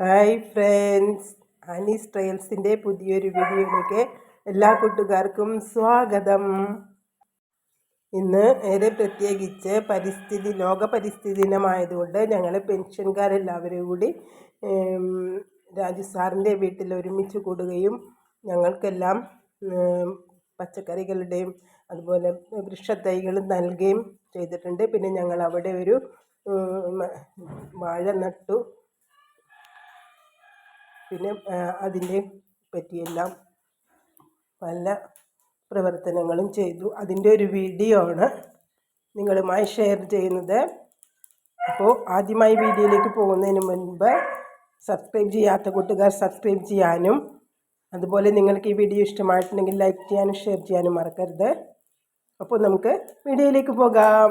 Hi friends Anees ട്രയൽസിന്റെ പുതിയൊരു വീഡിയോയിലേക്ക് എല്ലാ കൂട്ടുകാർക്കും സ്വാഗതം. ഇന്ന് ഏറെ പ്രത്യേകിച്ച് പരിസ്ഥിതി ലോക പരിസ്ഥിതി ദിനമായതുകൊണ്ട് ഞങ്ങൾ പെൻഷൻകാരെല്ലാവരും കൂടി രാജു സാറിന്റെ വീട്ടിൽ ഒരുമിച്ച് കൂടുകയും ഞങ്ങൾക്കെല്ലാം പച്ചക്കറികളുടെയും അതുപോലെ വൃക്ഷത്തൈകളും നൽകുകയും ചെയ്തിട്ടുണ്ട്. പിന്നെ ഞങ്ങൾ അവിടെ ഒരു വാഴ നട്ടു. പിന്നെ അതിനെ പറ്റിയെല്ലാം പല പ്രവർത്തനങ്ങളും ചെയ്തു. അതിന്റെ ഒരു വീഡിയോ ആണ് നിങ്ങളുമായി ഷെയർ ചെയ്യുന്നത്. അപ്പോൾ ആദ്യമായി വീഡിയോയിലേക്ക് പോകുന്നതിന് മുൻപ് സബ്സ്ക്രൈബ് ചെയ്യാത്ത കൂട്ടുകാർ സബ്സ്ക്രൈബ് ചെയ്യാനും അതുപോലെ നിങ്ങൾക്ക് ഈ വീഡിയോ ഇഷ്ടമായിട്ടുണ്ടെങ്കിൽ ലൈക്ക് ചെയ്യാനും ഷെയർ ചെയ്യാനും മറക്കരുത്. അപ്പോൾ നമുക്ക് വീഡിയോയിലേക്ക് പോകാം.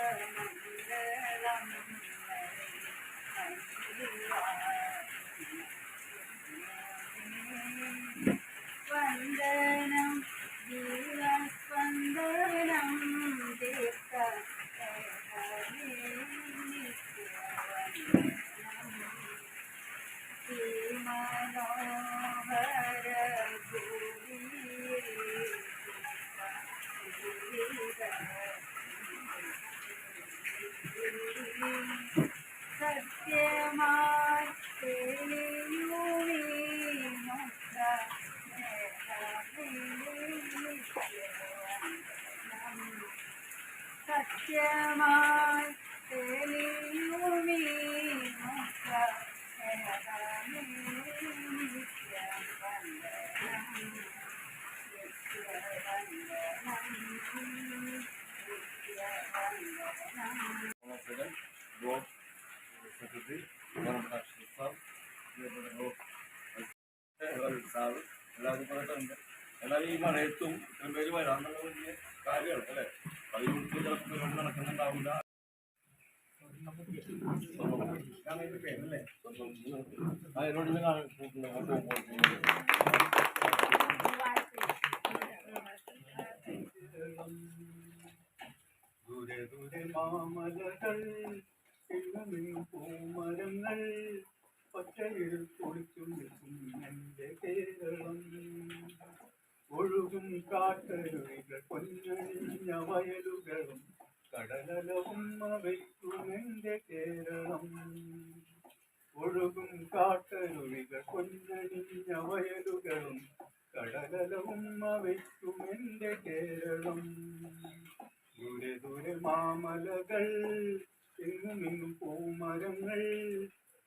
സത്യമായി തെളിയുമീ മുക്ത President, Board Secretary, Government Action Staff, sir എല്ലാവരും പറഞ്ഞിട്ടുണ്ട് എന്നാൽ ഈ മഴയത്തും ഇത്രയും പേര് വരാന്നുള്ള വലിയ കാര്യമാണ് അല്ലേ? അതിനുള്ളിൽ ചിലപ്പോൾ പരിപാടി നടക്കുന്നുണ്ടാവില്ല. ദൂരെ ദൂരെ മാമലകൾ പൂമരങ്ങൾ പച്ചയിൽ കുളിച്ചു നിൽക്കും എന്റെ കേരളം ഒഴുകും കാട്ടരുവികൾ പൊന്നണിഞ്ഞ വയലുകളും കടലലവും അവയ്ക്കുമെന്റെ കേരളം. ഒഴുകും കാട്ടരുവികൾ പൊന്നണിഞ്ഞ വയലുകളും കടലലവും അവയ്ക്കുമെന്റെ കേരളം. ദൂരെ ദൂരെ മാമലകൾ എന്നും എങ്ങും പൂമരങ്ങൾ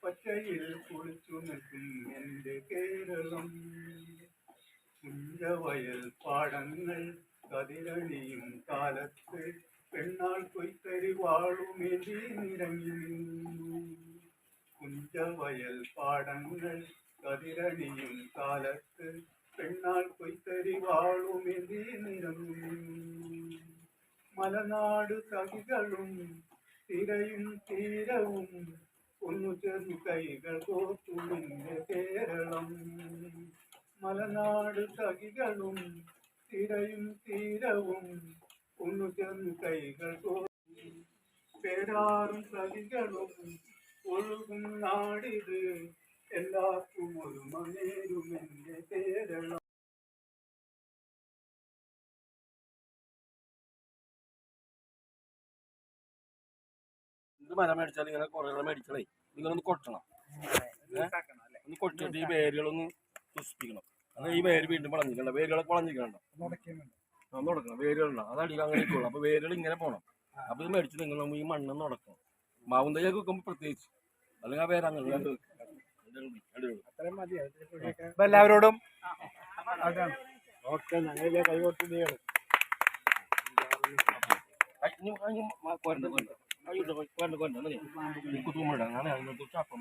പച്ചയിൽ കുളിച്ചു നിൽക്കും എന്റെ കേരളം. കുഞ്ചവയൽ പാടങ്ങൾ கதிரழியும் காலத்து பெண்ணால் பொய்த்தறி வாழும் குஞ்ச வயல் பாடங்கள் கதிரணியும் காலத்து பெண்ணால் பொய்த்தறி வாழும் நிறங்கும் மலநாடு கவிகளும் திரையும் தீரவும் பொண்ணு செரு கைகள் கோத்தும் கேரளம். மலநாடு கவிகளும் പേരാറും കവികളും ഒഴുകും നാടിത് എല്ലാവർക്കും ഒരു മണേരുമെന്റെ കേരളം എന്ത് മരം മേടിച്ചാൽ ഇങ്ങനെ കുറേ മേടിച്ചാലേ നിങ്ങളൊന്ന് കൊട്ടണം? ഒന്ന് കൊട്ടിട്ട് ഈ വേരുകളൊന്ന് പുഷ്പിക്കണം അത് ഈ വേര് വീണ്ടും വളഞ്ഞിക്കണ്ട വേരുകളൊക്കെ വളഞ്ഞിക്കണ്ട ഒന്ന് വേരുകളുണ്ടാവും അത് അടിയിൽ അങ്ങനെ ഇരിക്കുള്ളൂ അപ്പൊ വേരുകൾ ഇങ്ങനെ പോകണം അപ്പൊ ഇത് മേടിച്ച് നിങ്ങൾ ഈ മണ്ണെന്ന് ഉടക്കണം മാവും തയ്യൊക്കെ വെക്കുമ്പോൾ പ്രത്യേകിച്ച്. അല്ലെങ്കിൽ ആ വേര് അങ്ങനെ എല്ലാവരോടും ഓക്കെ ഞങ്ങളിലെ കൈകൊട്ടി ചെയ്യണം കൊരണ്ട കൊരണ്ട. കൊരണ്ട അങ്ങനെ അതിനകത്ത് ചാപ്പം